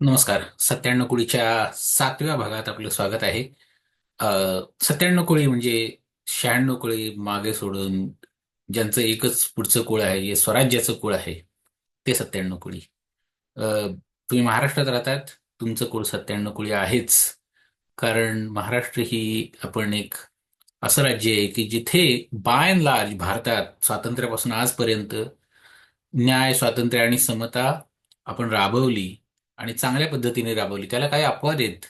नमस्कार. सत्त्याण्णव कुळीच्या सातव्या भागात आपलं स्वागत आहे. सत्त्याण्णव कुळी म्हणजे शहाण्णव कुळी मागे सोडून ज्यांचं एकच पुढचं कुळ आहे जे स्वराज्याचं कुळ आहे ते सत्त्याण्णव कुळी तुम्ही महाराष्ट्रात राहतात तुमचं कुळ सत्त्याण्णव कुळी आहेच. कारण महाराष्ट्र ही आपण एक असं राज्य आहे की जिथे बाय अँड लार्ज भारतात स्वातंत्र्यापासून आजपर्यंत न्याय स्वातंत्र्य आणि समता आपण राबवली आणि चांगल्या पद्धतीने राबवली. त्याला काही अपवाद आहेत.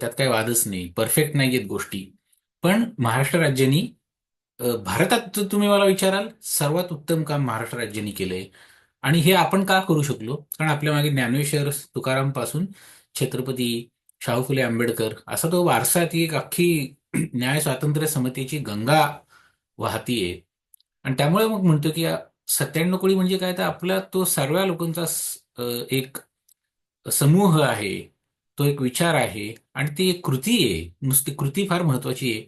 त्यात काही वादच नाही. परफेक्ट नाही आहेत गोष्टी. पण महाराष्ट्र राज्यानी भारतात जर तुम्ही मला विचाराल सर्वात उत्तम काम महाराष्ट्र राज्याने केलंय. आणि हे आपण का करू शकलो? कारण आपल्या मागे ज्ञानेश्वर तुकारामपासून छत्रपती शाहू फुले आंबेडकर असा तो वारसा ती एक अख्खी न्याय स्वातंत्र्य समतेची गंगा वाहतीये आणि त्यामुळे मग म्हणतो की सत्त्याण्णव कोळी म्हणजे काय? तर आपला तो सर्व लोकांचा एक समूह आहे तो एक विचार आहे आणि ती एक कृती आहे. नुसती कृती फार महत्वाची आहे.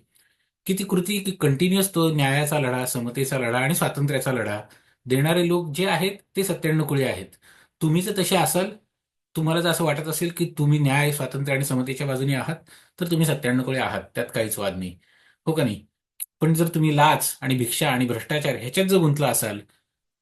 की ती कृती कंटिन्युअस तो न्यायाचा लढा समतेचा लढा आणि स्वातंत्र्याचा लढा देणारे लोक जे आहेत ते सत्त्याण्णव कुळे आहेत. तुम्ही जर तसे असाल तुम्हाला जर असं वाटत असेल की तुम्ही न्याय स्वातंत्र्य आणि समतेच्या बाजूने आहात तर तुम्ही सत्त्याण्णव कुळे आहात. त्यात काहीच वाद नाही. हो का नाही? पण जर तुम्ही लाच आणि भिक्षा आणि भ्रष्टाचार ह्याच्यात जर गुंतला असाल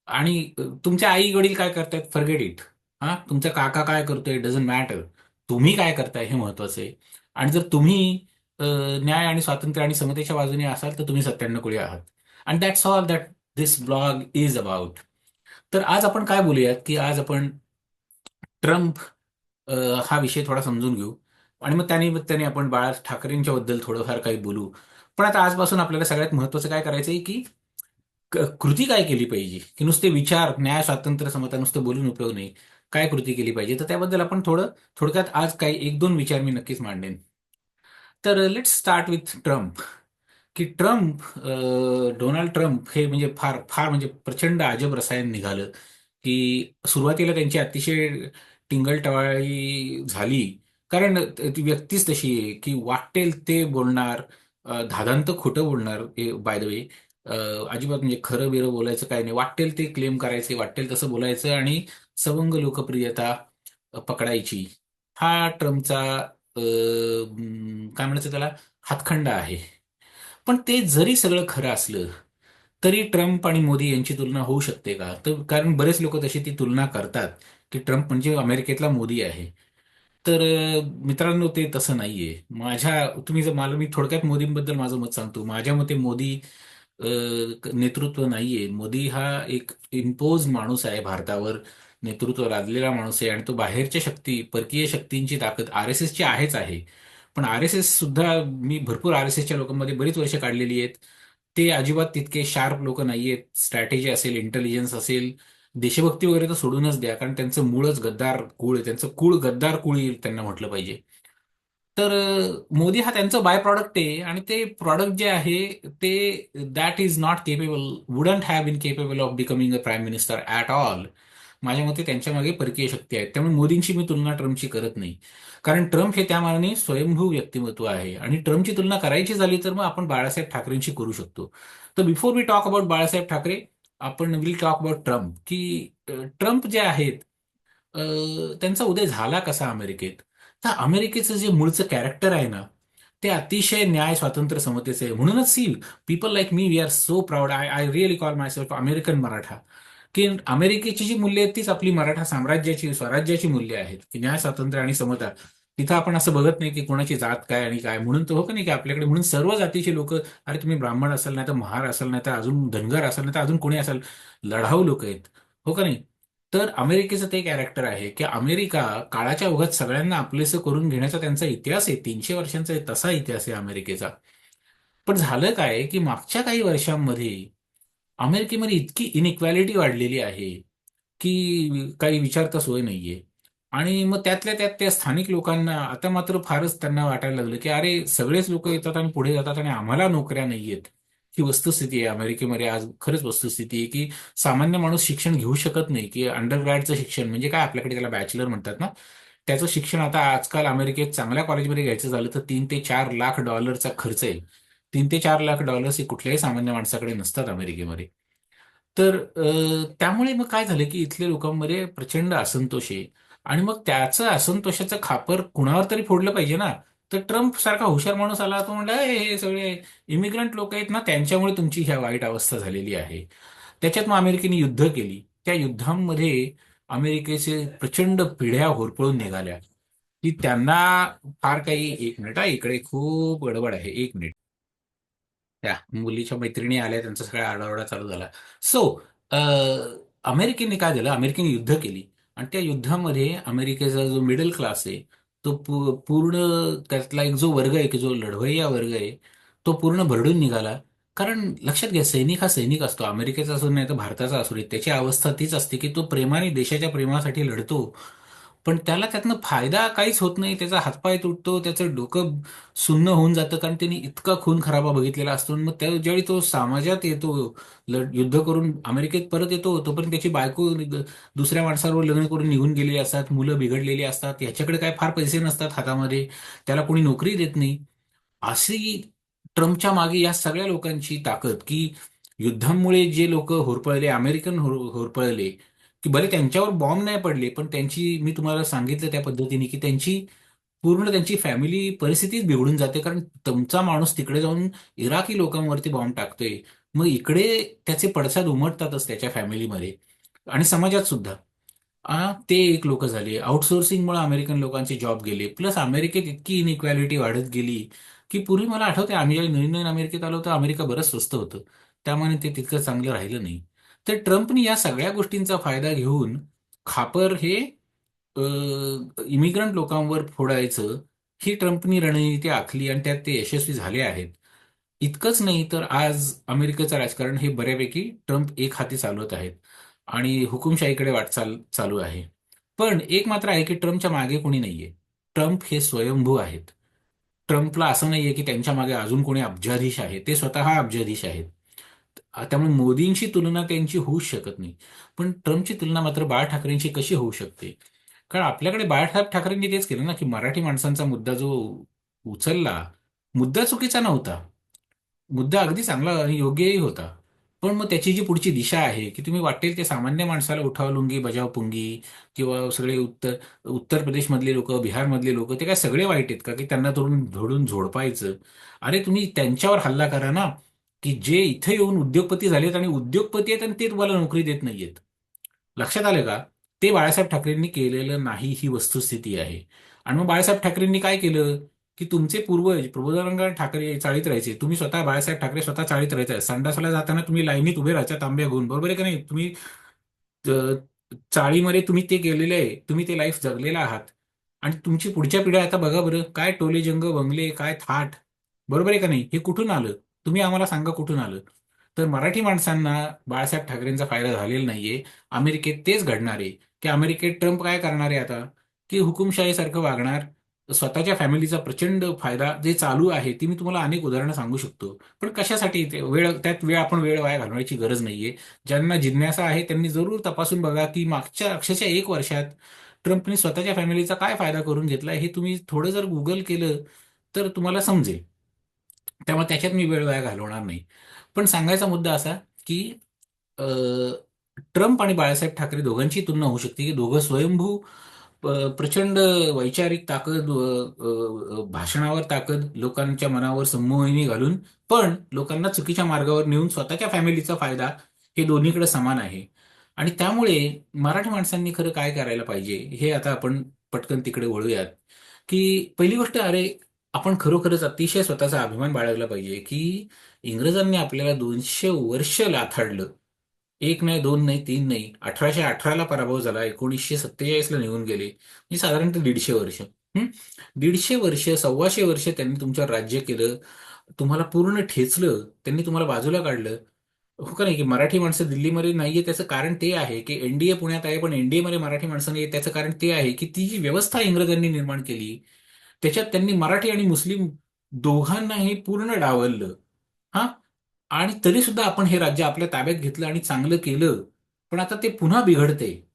आणि तुमच्या आई वडील काय करतात? फरगेट इट हा तुमचा काका काय करतोय? डझंट मॅटर तुम्ही काय करताय हे महत्वाचं आहे. आणि जर तुम्ही न्याय आणि स्वातंत्र्य आणि समतेच्या बाजूने असाल तर तुम्ही सत्त्याण्णव कोळी आहात. आणि that's all that this blog is about तर आज आपण काय बोलूयात की आज आपण ट्रम्प हा विषय थोडा समजून घेऊ. आणि मग त्यानिमित्ताने आपण बाळा ठाकरेंच्या बद्दल थोडंफार काही बोलू. पण आता आजपासून आपल्याला सगळ्यात महत्वाचं काय करायचं आहे की कृती काय केली पाहिजे? की नुसते विचार न्याय स्वातंत्र्य समता नुसतं बोलून उपयोग नाही. काय कृती केली पाहिजे? तर त्याबद्दल आपण थोडं थोडक्यात आज काही एक दोन विचार मी नक्कीच मांडेन. तर लेट स्टार्ट विथ ट्रम्प की ट्रम्प डोनाल्ड ट्रम्प हे म्हणजे फार फार म्हणजे प्रचंड अजब रसायन निघालं. की सुरुवातीला त्यांची अतिशय टिंगलटवाळी झाली. कारण ती व्यक्तीच तशी आहे की वाटेल ते बोलणार धादांत खोटं बोलणार बाय द वे अजिबात म्हणजे खरं बिरं बोलायचं काय नाही. वाटेल ते क्लेम करायचे वाटेल तसं बोलायचं आणि सवंग लोकप्रियता पकडायची. हा ट्रम्पचा काय म्हणायचं त्याला? हातखंडा आहे. पण ते जरी सगळं खरं असलं तरी ट्रम्प आणि मोदी यांची तुलना होऊ शकते का? तर कारण बरेच लोक तशी ती तुलना करतात की ट्रम्प म्हणजे अमेरिकेतला मोदी आहे. तर मित्रांनो ते तसं नाहीये. माझ्या तुम्ही जर मला मी थोडक्यात मोदींबद्दल माझं मत सांगतो. माझ्या मते मोदी नेतृत्व नाहीये. मोदी हा एक इम्पोज माणूस आहे भारतावर. नेतृत्व लादलेला माणूस आहे आणि तो बाहेरच्या शक्ती परकीय शक्तींची ताकद आर एस एसची आहेच आहे. पण आर एस एस सुद्धा मी भरपूर आर एस एसच्या लोकांमध्ये बरीच वर्ष काढलेली आहेत. ते अजिबात तितके शार्प लोक नाहीयेत. स्ट्रॅटेजी असेल इंटेलिजन्स असेल देशभक्ती वगैरे तर सोडूनच द्या कारण त्यांचं मूळच गद्दार कुळ आहे. त्यांचं कुळ गद्दार कुळ येईल त्यांना म्हटलं पाहिजे. तर मोदी हा त्यांचं बाय प्रॉडक्ट आहे आणि ते प्रॉडक्ट जे आहे ते that is not capable wouldn't have been capable of becoming a prime minister at all माझ्या मते त्यांच्या मागे परकीय शक्ती आहेत. त्यामुळे मोदींची मी तुलना ट्रम्पची करत नाही. कारण ट्रम्प हे त्या मानाने स्वयंभू व्यक्तिमत्व आहे. आणि ट्रम्पची तुलना करायची झाली तर मग आपण बाळासाहेब ठाकरेंशी करू शकतो. तर before we talk about Balasaheb Thackeray आपण विल टॉक अबाउट ट्रम्प. की ट्रम्प जे आहेत त्यांचा उदय झाला कसा अमेरिकेत? तर अमेरिकेचं जे मूळचं कॅरेक्टर आहे ना ते अतिशय न्याय स्वातंत्र्य समतेचं आहे. म्हणूनच see people like me we are so proud I I really call myself American Maratha की अमेरिकेची जी मूल्य आहेत तीच आपली मराठा साम्राज्याची स्वराज्याची मूल्य आहेत की न्याय स्वातंत्र्य आणि समता. तिथं आपण असं बघत नाही की कोणाची जात काय आणि काय. म्हणून तो हो का नाही की आपल्याकडे म्हणून सर्व जातीचे लोक अरे तुम्ही ब्राह्मण असाल नाही तर महार असाल नाही तर अजून धनगर असाल नाही तर अजून कोणी असाल लढाऊ लोक आहेत. हो का नाही? तर अमेरिकेचं ते कॅरेक्टर आहे की अमेरिका काळाच्या ओघात सगळ्यांना आपलेसं करून घेण्याचा त्यांचा इतिहास आहे. तीनशे वर्षांचा तसा इतिहास आहे अमेरिकेचा. पण झालं काय की मागच्या काही वर्षांमध्ये अमेरिकेमध्ये इतकी इनइक्वॅलिटी वाढलेली आहे की काही विचारता सोय नाहीये. आणि मग त्यातल्या त्यात त्या स्थानिक लोकांना आता मात्र फारच त्यांना वाटायला लागलं की अरे सगळेच लोक येतात आणि पुढे जातात आणि आम्हाला नोकऱ्या नाहीयेत. ही वस्तुस्थिती आहे. अमेरिकेमध्ये आज खरंच वस्तुस्थिती आहे की सामान्य माणूस शिक्षण घेऊ शकत नाही की अंडरग्रॅडचं शिक्षण म्हणजे काय आपल्याकडे त्याला बॅचलर म्हणतात ना? त्याचं शिक्षण आता आजकाल अमेरिकेत चांगल्या कॉलेजमध्ये घ्यायचं झालं तर तीन ते चार लाख डॉलरचा खर्च आहे तीन ते चार लाख डॉलर्स हे कुठल्याही सामान्य माणसाकडे नसतात अमेरिकेमध्ये. तर त्यामुळे मग काय झालं की इथल्या लोकांमध्ये प्रचंड असंतोष आहे आणि मग त्याचं असंतोषाचं खापर कुणावर तरी फोडलं पाहिजे ना? तर ट्रम्प सारखा हुशार माणूस आला तो म्हणला हे सगळे इमिग्रंट लोक आहेत ना त्यांच्यामुळे तुमची ह्या वाईट अवस्था झालेली आहे. त्याच्यात मग अमेरिकेने युद्ध केली. त्या युद्धांमध्ये अमेरिकेचे प्रचंड पिढ्या होरपळून निघाल्या. की त्यांना फार काही एक मिनिट हा इकडे खूप गडबड आहे एक मिनिट. त्या मुलीच्या मैत्रिणी आल्या त्यांचा सगळा आरडाओरडा चालू झाला. सो अमेरिकेने काय झालं अमेरिकेने युद्ध केली. आणि त्या युद्धामध्ये अमेरिकेचा जो मिडल क्लास आहे तो पूर्ण त्यातला एक जो वर्ग आहे की जो लढवय्या वर्ग आहे तो पूर्ण भरडून निघाला. कारण लक्षात घ्या सैनिक हा सैनिक असतो. अमेरिकेचा असू नाही तर भारताचा असू दे. त्याची अवस्था तीच असते की तो प्रेमाने देशाच्या प्रेमासाठी लढतो. पण त्याला त्यातनं फायदा काहीच होत नाही. त्याचा हातपाय तुटतो त्याचं डोकं सुन्न होऊन जातं कारण त्यांनी इतका खून खराबा बघितलेला असतो. मग त्या ज्यावेळी तो समाजात येतो युद्ध करून अमेरिकेत परत येतो तोपर्यंत त्याची बायको दुसऱ्या माणसावर लग्न करून निघून गेलेली असतात मुलं बिघडलेली असतात. याच्याकडे काय फार पैसे नसतात हातामध्ये. त्याला कोणी नोकरी देत नाही. अशी ट्रम्पच्या मागे या सगळ्या लोकांची ताकद की युद्धामुळे जे लोक होरपळले अमेरिकन होर होरपळले की भले त्यांच्यावर बॉम्ब नाही पडले पण त्यांची मी तुम्हाला सांगितलं त्या पद्धतीने की त्यांची पूर्ण त्यांची फॅमिली परिस्थितीच बिघडून जाते. कारण तुमचा माणूस तिकडे जाऊन इराकी लोकांवरती बॉम्ब टाकतोय. मग इकडे त्याचे पडसाद उमटतातच त्याच्या फॅमिलीमध्ये आणि समाजात सुद्धा. ते एक लोक झाले. आउटसोर्सिंगमुळे अमेरिकन लोकांचे जॉब गेले. प्लस अमेरिकेत इतकी इनइक्वॅलिटी वाढत गेली की पूर्वी मला आठवते आम्ही ज्यावेळी नवीन नवीन अमेरिकेत आलो तर अमेरिका बरंच स्वस्त होतं. त्यामुळे ते तितकं चांगलं राहिलं नाही. तर ट्रम्पनी या सगळ्या गोष्टींचा फायदा घेऊन खापर हे इमिग्रंट लोकांवर फोडायचं ही ट्रम्पनी रणनीती आखली आणि त्यात ते यशस्वी झाले आहेत. इतकंच नाही तर आज अमेरिकेचं राजकारण हे बऱ्यापैकी ट्रम्प एक हाती चालवत आहेत आणि हुकुमशाहीकडे वाटचाल चालू आहे. पण एक मात्र आहे की ट्रम्पच्या मागे कोणी नाहीये. ट्रम्प हे स्वयंभू आहेत. ट्रम्पला असं नाहीये की त्यांच्या मागे अजून कोणी अब्जाधीश आहे. ते स्वतः अब्जाधीश आहेत. त्यामुळे मोदींची तुलना त्यांची होऊच शकत नाही. पण ट्रम्पची तुलना मात्र बाळ ठाकरेंची कशी होऊ शकते? कारण आपल्याकडे बाळासाहेब ठाकरेंनी तेच केलं ना की मराठी माणसांचा मुद्दा जो उचलला मुद्दा चुकीचा नव्हता. मुद्दा अगदी चांगला आणि योग्यही होता. पण मग त्याची जी पुढची दिशा आहे की तुम्ही वाटेल ते सामान्य माणसाला उठाव लुंगी बजाव पुंगी किंवा सगळे उत्तर उत्तर प्रदेशमधले लोक बिहारमधले लोक ते काय सगळे वाईट आहेत का? की त्यांना तोडून धोडून झोडपायचं? अरे तुम्ही त्यांच्यावर हल्ला करा ना. की जे इथे येऊन उद्योगपती झालेत आणि उद्योगपती आहेत आणि ते तुम्हाला नोकरी देत नाहीयेत. लक्षात आलं का? ते बाळासाहेब ठाकरेंनी केलेलं नाही ही वस्तुस्थिती आहे. आणि मग बाळासाहेब ठाकरेंनी काय केलं? की तुमचे पूर्वज प्रबोधनकार ठाकरे चाळीत राहायचे. तुम्ही स्वतः बाळासाहेब ठाकरे स्वतः चाळीत राहायचे. संडासाला जाताना तुम्ही लाईनीत उभे राहायचा तांब्या घेऊन. बरोबर आहे का नाही? तुम्ही चाळीमध्ये तुम्ही ते केलेले आहे. तुम्ही ते लाईफ जगलेला आहात. आणि तुमची पुढच्या पिढ्या आता बघा बरं. काय टोले जंग बंगले काय थाट. बरोबर आहे का नाही? हे कुठून आलं? तुम्ही आम्हाला सांगा कुठून आलं? तर मराठी माणसांना बाळासाहेब ठाकरेंचा फायदा झालेला नाहीये. अमेरिकेत तेच घडणार आहे. की अमेरिकेत ट्रम्प काय करणार आहे आता? की हुकुमशाहीसारखं वागणार? स्वतःच्या फॅमिलीचा प्रचंड फायदा जे चालू आहे ती मी तुम्हाला अनेक उदाहरणं सांगू शकतो. पण कशासाठी ते वेळ त्यात वेळ आपण वेळ वाया घालवायची गरज नाहीये. ज्यांना जिज्ञासा आहे त्यांनी जरूर तपासून बघा की मागच्या अक्षरशः एक वर्षात ट्रम्पने स्वतःच्या फॅमिलीचा काय फायदा करून घेतला हे तुम्ही थोडं जर गुगल केलं तर तुम्हाला समजेल. त्यामुळे त्याच्यात मी वेळ वाया घालवणार नाही. पण सांगायचा मुद्दा असा की ट्रम्प आणि बाळासाहेब ठाकरे दोघांची तुलना होऊ शकते. की दोघं स्वयंभू प्रचंड वैचारिक ताकद भाषणावर ताकद लोकांच्या मनावर संमोहिनी घालून पण लोकांना चुकीच्या मार्गावर नेऊन स्वतःच्या फॅमिलीचा फायदा हे दोन्हीकडे समान आहे. आणि त्यामुळे मराठी माणसांनी खरं काय करायला पाहिजे हे आता आपण पटकन तिकडे वळूयात. की पहिली गोष्ट अरे आपण खरोखरच अतिशय स्वतःचा अभिमान बाळगला पाहिजे की इंग्रजांनी आपल्याला दोनशे वर्ष लाथाडलं एक नाही दोन नाही तीन नाही. अठराशे अठराला पराभव झाला एकोणीसशे सत्तेचाळीसला निघून गेले. म्हणजे साधारणतः दीडशे वर्ष. दीडशे वर्ष सव्वाशे वर्ष त्यांनी तुमच्यावर राज्य केलं. तुम्हाला पूर्ण ठेचलं. त्यांनी तुम्हाला बाजूला काढलं. हो का नाही की मराठी माणसं दिल्लीमध्ये नाहीये त्याचं कारण ते आहे की एनडीए पुण्यात आहे पण एनडीए मध्ये मराठी माणसं नाही त्याचं कारण ते आहे की ती जी व्यवस्था इंग्रजांनी निर्माण केली त्याच्यात त्यांनी मराठी आणि मुस्लिम दोघांनाही पूर्ण डावललं. हा? आणि तरी सुद्धा आपण हे राज्य आपल्या ताब्यात घेतलं आणि चांगलं केलं. पण आता ते पुन्हा बिघडते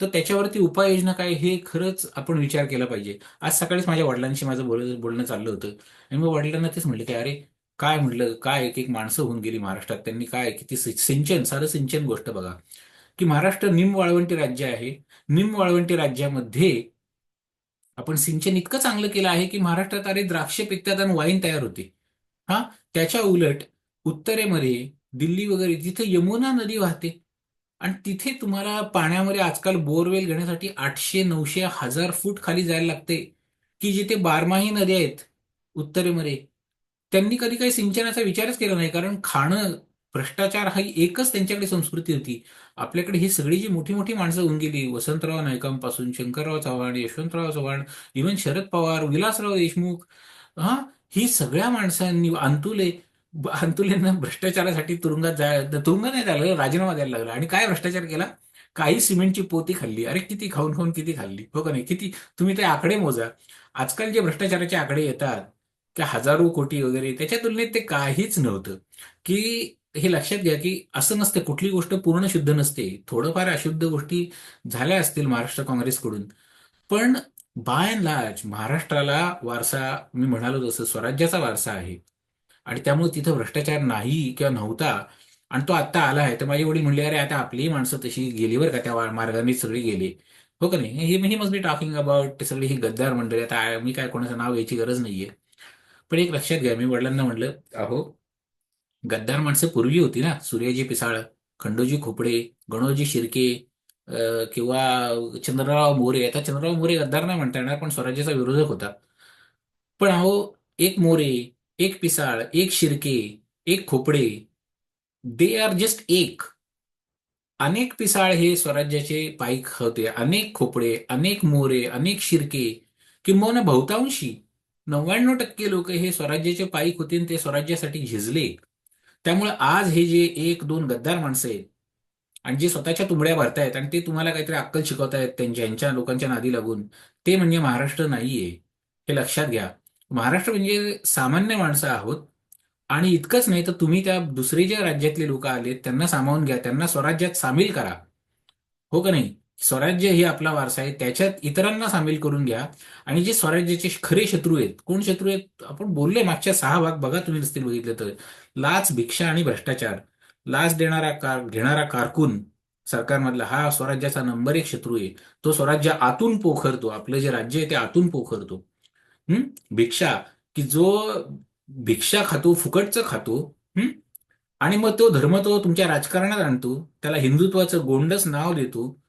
तर त्याच्यावरती उपाययोजना काय हे खरंच आपण विचार केला पाहिजे. आज सकाळीच माझ्या वडिलांशी माझं बोल बोलणं चाललं होतं. आणि मग वडिलांना तेच म्हटलं की अरे काय म्हटलं? काय एक एक माणसं होऊन गेली महाराष्ट्रात. त्यांनी काय किती सिंचन साधं सिंचन गोष्ट बघा. की महाराष्ट्र निम वाळवंटी राज्य आहे. निम वाळवंटी राज्यामध्ये आपण सिंचन इतकं चांगलं केलं आहे की महाराष्ट्रात अरे द्राक्ष पिकतात आणि वाईन तयार होते. हा? त्याच्या उलट उत्तरेमध्ये दिल्ली वगैरे जिथे यमुना नदी वाहते आणि तिथे तुम्हाला पाण्यामध्ये आजकाल बोरवेल घेण्यासाठी आठशे नऊशे हजार फूट खाली जायला लागते की जिथे बारमाही नद्या आहेत उत्तरेमध्ये. त्यांनी कधी काही सिंचनाचा विचारच केला नाही कारण खाणं भ्रष्टाचार हा एकच त्यांच्याकडे संस्कृती होती. आपल्याकडे ही सगळी जी मोठी मोठी माणसं होऊन गेली वसंतराव नायकांपासून शंकरराव चव्हाण यशवंतराव चव्हाण इव्हन शरद पवार विलासराव देशमुख हा ही सगळ्या माणसांनी अंतुले अंतुलेंना भ्रष्टाचारासाठी तुरुंगात जाय तुरुंगात नाही झालं राजीनामा द्यायला लागला. आणि काय भ्रष्टाचार केला? काही सिमेंटची पोती खाल्ली. अरे किती खाऊन खाऊन किती खाल्ली? हो का नाही? किती तुम्ही ते आकडे मोजा. आजकाल जे भ्रष्टाचाराचे आकडे येतात त्या हजारो कोटी वगैरे त्याच्या तुलनेत ते काहीच नव्हतं. की हे लक्षात घ्या की असं नसतं कुठली गोष्ट पूर्ण शुद्ध नसते. थोडंफार अशुद्ध गोष्टी झाल्या असतील महाराष्ट्र काँग्रेसकडून. पण बाय अँड लार्ज महाराष्ट्राला वारसा मी म्हणालो तसं स्वराज्याचा वारसा आहे. आणि त्यामुळे तिथं भ्रष्टाचार नाही किंवा नव्हता. आणि तो आत्ता आला आहे. तर माझे वडील म्हणले अरे आता आपलीही माणसं तशी गेली बरं का त्या मार्गाने सगळी गेली. हो का नाही? हे मी मस्ट बी टॉकिंग अबाउट सगळी ही गद्दार मंडळी. आता मी काय कोणाचं नाव यायची गरज नाहीये. पण एक लक्षात घ्या मी वडिलांना म्हणलं अहो गद्दार माणसं पूर्वी होती ना सूर्याजी पिसाळ खंडोजी खोपडे गणोजी शिर्के अं, किंवा चंद्रराव मोरे. आता चंद्रराव मोरे गद्दार नाही म्हणता येणार पण स्वराज्याचा विरोधक होता. पण अहो एक मोरे एक पिसाळ एक शिर्के एक खोपडे दे आर जस्ट एक. अनेक पिसाळ हे स्वराज्याचे पाईक होते. अनेक खोपडे अनेक मोरे अनेक शिर्के किंबहुना बहुतांशी. नव्याण्णव टक्के लोक हे स्वराज्याचे पाईक होते ते स्वराज्यासाठी झिजले. त्यामुळे आज हे जे एक दोन गद्दार माणसं आहेत आणि जे स्वतःच्या तुंबड्या भरतायत आणि ते तुम्हाला काहीतरी अक्कल शिकवतायत त्यांच्या यांच्या लोकांच्या नादी लागून ते म्हणजे महाराष्ट्र नाहीये हे लक्षात घ्या. महाराष्ट्र म्हणजे सामान्य माणसं आहोत आणि इतकंच नाही तर तुम्ही त्या दुसरे ज्या राज्यातले लोक आलेत त्यांना सामावून घ्या त्यांना स्वराज्यात सामील करा. हो का नाही? स्वराज्य हे आपला वारसा आहे त्याच्यात इतरांना सामील करून घ्या. आणि जे स्वराज्याचे खरे शत्रू आहेत कोण शत्रू आहेत? आपण बोलले मागच्या सहा भाग बघा तुम्ही नसतील बघितले तर. लाच भिक्षा आणि भ्रष्टाचार. लाच देणारा कार घेणारा कारकून सरकारमधला हा स्वराज्याचा नंबर एक शत्रू आहे. तो स्वराज्य आतून पोखरतो आपलं जे राज्य आहे ते आतून पोखरतो. हम्म भिक्षा की जो भिक्षा खातो फुकटचं खातो हम्म आणि मग तो धर्म तो तुमच्या राजकारणात आणतो त्याला हिंदुत्वाचं गोंडस नाव देतो.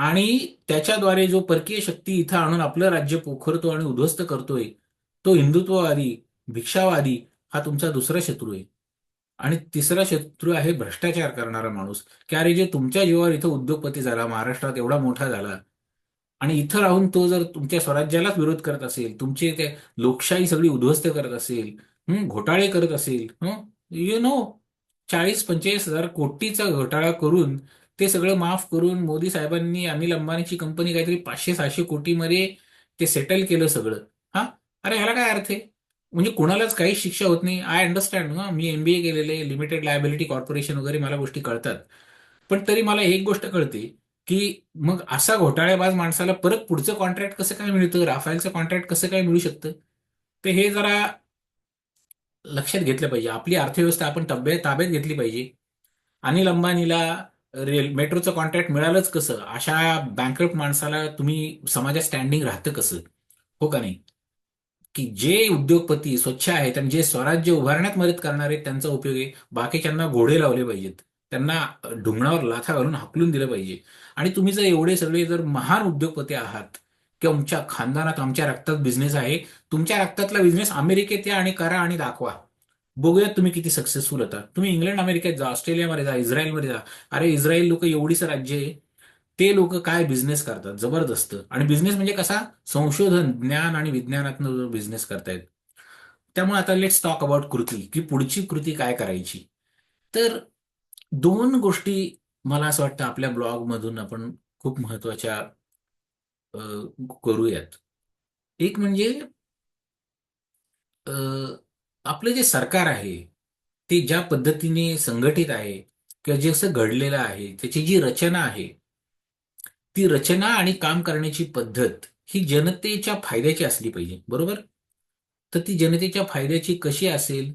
आणि त्याच्याद्वारे जो परकीय शक्ती इथं आणून आपलं राज्य पोखरतो आणि उद्ध्वस्त करतोय तो हिंदुत्ववादी भिक्षावादी हा तुमचा दुसरा शत्रू आहे. आणि तिसरा शत्रू आहे भ्रष्टाचार करणारा माणूस. की अरे जे तुमच्या जीवावर इथं उद्योगपती झाला महाराष्ट्रात एवढा मोठा झाला आणि इथं राहून तो जर तुमच्या स्वराज्यालाच विरोध करत असेल तुमची ते लोकशाही सगळी उद्ध्वस्त करत असेल घोटाळे करत असेल यु नो चाळीस पंचेचाळीस हजार कोटीचा घोटाळा करून ते सगळं माफ करून मोदी साहेबांनी अनिल अंबानीची कंपनी काहीतरी पाचशे सहाशे कोटीमध्ये ते सेटल केलं सगळं. हा? अरे ह्याला काय अर्थ आहे? म्हणजे कोणालाच काही शिक्षा होत नाही. आय अंडरस्टँड ना मी एमबीए केलेले लिमिटेड लायबिलिटी कॉर्पोरेशन वगैरे मला गोष्टी कळतात. पण तरी मला एक गोष्ट कळते की मग असा घोटाळ्याबाज माणसाला परत पुढचं कॉन्ट्रॅक्ट कसं काय मिळतं? राफेलचं कॉन्ट्रॅक्ट कसं काय मिळू शकतं? तर हे जरा लक्षात घेतलं पाहिजे. आपली अर्थव्यवस्था आपण तब्येत ताब्यात घेतली पाहिजे. अनिल अंबानीला रेल मेट्रोचं कॉन्ट्रॅक्ट मिळालंच कसं? अशा बँकरप्ट माणसाला तुम्ही समाजात स्टँडिंग राहतं कसं? हो का नाही? की जे उद्योगपती स्वच्छ आहेत आणि जे स्वराज्य उभारण्यात मदत करणार आहेत त्यांचा उपयोग आहे. बाकीच्यांना घोडे लावले पाहिजेत. त्यांना ढुंगणावर लाथा घालून हाकलून दिलं पाहिजे. आणि तुम्ही जर एवढे सगळे जर महान उद्योगपती आहात किंवा तुमच्या खानदानात आमच्या रक्तात बिझनेस आहे तुमच्या रक्तातला बिझनेस अमेरिकेत या आणि करा आणि दाखवा. बघूयात तुम्ही किती सक्सेसफुल होता. तुम्ही इंग्लंड अमेरिकेत जा ऑस्ट्रेलियामध्ये जा इस्रायलमध्ये जा. अरे इस्रायल लोक एवढीच राज्य आहे. ते लोक काय बिझनेस करतात? जबरदस्त. आणि बिझनेस म्हणजे कसा? संशोधन ज्ञान आणि विज्ञानातनं बिझनेस करतायत. त्यामुळे आता लेट्स टॉक अबाउट कृती. की पुढची कृती काय करायची? तर दोन गोष्टी मला असं वाटतं आपल्या ब्लॉगमधून आपण खूप महत्त्वाच्या अ, करूयात. एक म्हणजे अ, आपलं जे सरकार आहे ते ज्या पद्धतीने संघटित आहे किंवा जे असं घडलेलं आहे त्याची जी रचना आहे ती रचना आणि काम करण्याची पद्धत ही जनतेच्या फायद्याची असली पाहिजे बरोबर? तर ती जनतेच्या फायद्याची कशी असेल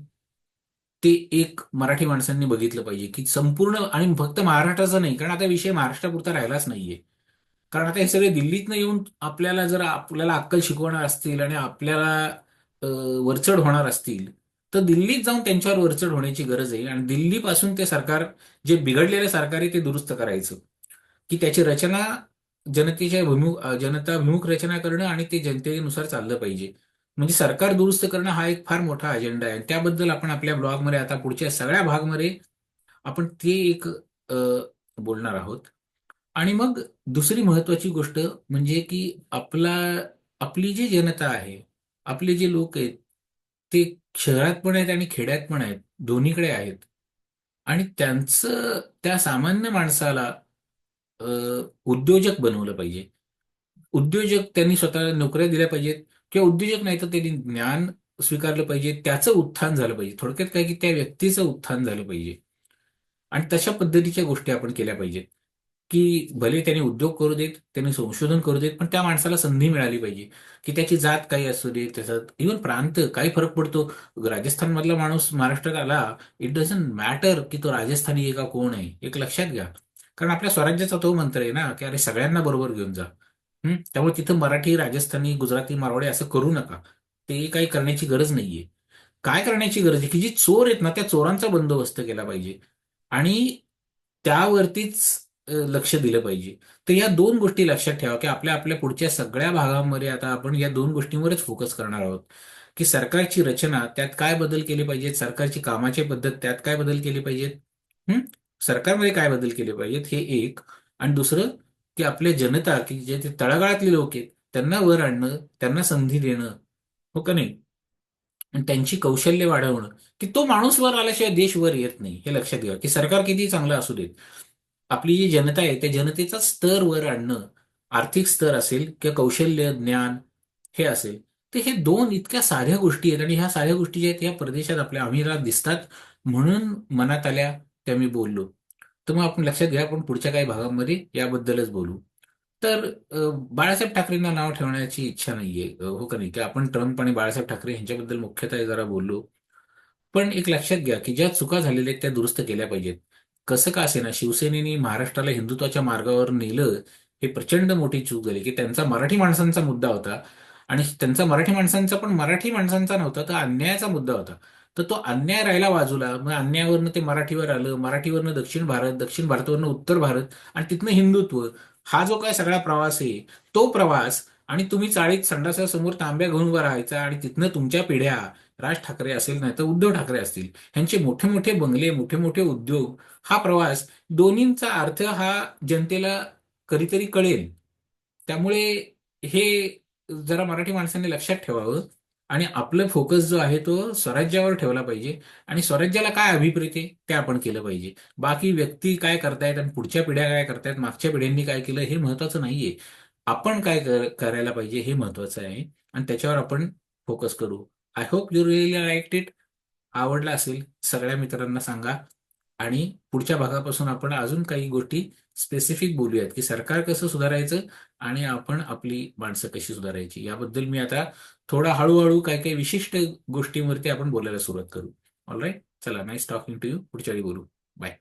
ते एक मराठी माणसांनी बघितलं पाहिजे की संपूर्ण आणि फक्त महाराष्ट्राचा नाही कारण आता विषय महाराष्ट्रापुरता राहिलाच नाहीये. कारण आता हे सगळे दिल्लीतनं येऊन आपल्याला जर आपल्याला अक्कल शिकवणार असतील आणि आपल्याला वरचढ होणार असतील तर दिल्लीत जाऊन त्यांच्यावर वरचढ होण्याची गरज आहे. आणि दिल्लीपासून ते सरकार जे बिघडलेले सरकार आहे ते दुरुस्त करायचं. की त्याची रचना जनतेच्या भूमिक जनताभिमुख रचना करणं आणि ते जनतेनुसार चाललं पाहिजे. म्हणजे सरकार दुरुस्त करणं हा एक फार मोठा अजेंडा आहे. त्याबद्दल आपण आपल्या ब्लॉगमध्ये आता पुढच्या सगळ्या भागमध्ये आपण ते एक बोलणार आहोत. आणि मग दुसरी महत्वाची गोष्ट म्हणजे की आपला आपली जी जनता आहे आपले जे लोक आहेत ते शहरात पण आहेत आणि खेड्यात पण आहेत दोन्हीकडे आहेत. आणि त्यांचं त्या सामान्य माणसाला उद्योजक बनवलं पाहिजे. उद्योजक त्यांनी स्वतःला नोकऱ्या दिल्या पाहिजेत किंवा उद्योजक नाही तर त्यांनी ज्ञान स्वीकारलं पाहिजे त्याचं उत्थान झालं पाहिजे. थोडक्यात काय की त्या व्यक्तीचं उत्थान झालं पाहिजे. आणि तशा पद्धतीच्या गोष्टी आपण केल्या पाहिजेत. की भले त्यांनी उद्योग करू देत त्यांनी संशोधन करू देत पण त्या माणसाला संधी मिळाली पाहिजे की त्याची जात काही असू दे त्याचा इव्हन प्रांत काही फरक पडतो. राजस्थानमधला माणूस महाराष्ट्रात आला इट डझंट मॅटर की तो राजस्थानी एका का कोण आहे एक लक्षात घ्या. कारण आपल्या स्वराज्याचा तो मंत्र आहे ना की अरे सगळ्यांना बरोबर घेऊन जा. त्यामुळे तिथं मराठी राजस्थानी गुजराती मारवाडी असं करू नका. ते काही करण्याची गरज नाहीये. काय करण्याची गरज आहे की जी चोर आहेत ना त्या चोरांचा बंदोबस्त केला पाहिजे. आणि त्यावरतीच लक्ष दिलं पाहिजे. तर या दोन गोष्टी लक्षात ठेवा की आपल्या आपल्या पुढच्या सगळ्या भागांमध्ये आता आपण या दोन गोष्टींवरच फोकस करणार आहोत. की सरकारची रचना त्यात काय बदल केले पाहिजेत? सरकारची कामाची पद्धत त्यात काय बदल केले पाहिजेत? हं? सरकारमध्ये काय बदल केले पाहिजेत? हे एक. आणि दुसरं की आपल्या जनता की जे ते तळागाळातले लोक आहेत त्यांना वर आणणं त्यांना संधी देणं. हो का नाही? आणि त्यांची कौशल्य वाढवणं. की तो माणूस वर आल्याशिवाय देश वर येत नाही. हे लक्षात घ्या की सरकार किती चांगलं असू देत आपली जी जनता आहे त्या जनतेचा स्तर वर आणणं आर्थिक स्तर असेल किंवा कौशल्य ज्ञान हे असेल तर हे दोन इतक्या साध्या गोष्टी आहेत आणि ह्या साध्या गोष्टी ज्या आहेत या प्रदेशात आपल्या आम्हाला दिसतात म्हणून मनात आल्या त्या मी बोललो. तर मग आपण लक्षात घ्या आपण पुढच्या काही भागांमध्ये याबद्दलच बोलू. तर बाळासाहेब ठाकरेंना नाव ठेवण्याची इच्छा नाहीये हो का नाही? की आपण ट्रम्प आणि बाळासाहेब ठाकरे यांच्याबद्दल मुख्यतः जरा बोललो. पण एक लक्षात घ्या की ज्या चुका झालेल्या आहेत त्या दुरुस्त केल्या पाहिजेत. कसं का असेना? शिवसेनेने महाराष्ट्राला हिंदुत्वाच्या मार्गावर नेलं हे प्रचंड मोठी चूक झाली. की त्यांचा मराठी माणसांचा मुद्दा होता आणि त्यांचा मराठी माणसांचा पण मराठी माणसांचा नव्हता तर अन्यायाचा मुद्दा होता. तर तो अन्याय राहिला बाजूला. मग अन्यायावरनं ते मराठीवर आलं. मराठीवरनं दक्षिण भारत दक्षिण भारतावरनं उत्तर भारत आणि तिथनं हिंदुत्व. हा जो काय सगळा प्रवास आहे तो प्रवास आणि तुम्ही चाळीत संडासासमोर तांब्या घेऊन उभा राहायचा आणि तिथनं तुमच्या पिढ्या राज ठाकरे असेल नाही तर उद्धव ठाकरे असतील. ह्यांचे मोठे मोठे बंगले मोठे मोठे उद्योग हा प्रवास दोन्हींचा अर्थ हा जनतेला कधीतरी कळेल. त्यामुळे हे जरा मराठी माणसांनी लक्षात ठेवावं आणि आपलं फोकस जो आहे तो स्वराज्यावर ठेवला पाहिजे आणि स्वराज्याला काय अभिप्रेत आहे ते आपण केलं पाहिजे. बाकी व्यक्ती काय करतायत आणि पुढच्या पिढ्या काय करतायत मागच्या पिढ्यांनी काय केलं हे महत्वाचं नाहीये. आपण काय करायला पाहिजे हे महत्वाचं आहे आणि त्याच्यावर आपण फोकस करू. I hope you really like it आवडला असेल सगळ्या मित्रांना सांगा. आणि पुढच्या भागापासून आपण अजून काही गोष्टी स्पेसिफिक बोलूयात की सरकार कसं सुधारायचं आणि आपण आपली माणसं कशी सुधारायची. याबद्दल मी आता थोडा हळूहळू काही काही विशिष्ट गोष्टींवरती आपण बोलायला सुरुवात करू. ऑलराईट चला नाईस टॉकिंग टू यू पुढच्या वेळी बोलू. बाय